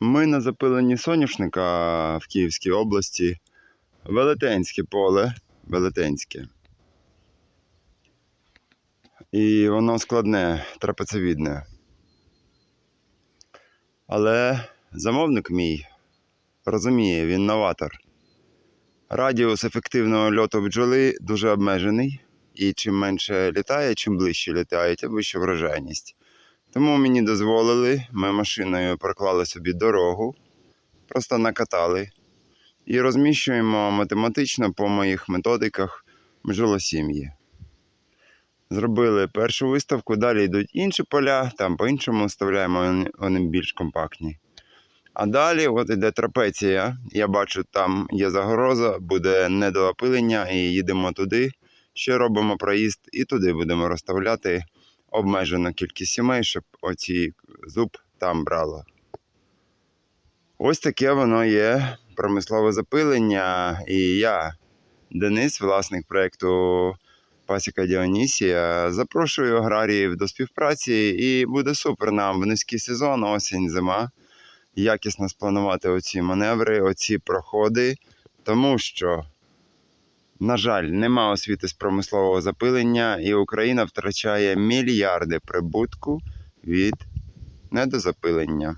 Ми на запиленні соняшника в Київській області. Велетенське поле. Велетенське. І воно складне, трапецевідне. Але замовник мій розуміє, він новатор. Радіус ефективного льоту бджоли дуже обмежений. І чим менше літає, чим ближче літає, тим вища врожайність. Тому мені дозволили, ми машиною проклали собі дорогу, просто накатали і розміщуємо математично по моїх методиках бджолосім'ї. Зробили першу виставку, далі йдуть інші поля, там по-іншому вставляємо, вони- більш компактні. А далі от іде трапеція. Я бачу, там є загроза, буде недоопилення, і їдемо туди. Ще робимо проїзд і туди будемо розставляти обмежену кількість сімей, щоб оці зуб там брало. Ось таке воно є промислове запилення. І я, Денис, власник проєкту Пасіка Діонісія, запрошую аграріїв до співпраці і буде супер нам в низький сезон, осінь, зима. Якісно спланувати оці маневри, оці проходи, тому що на жаль, нема освіти з промислового запилення, і Україна втрачає мільярди прибутку від недозапилення.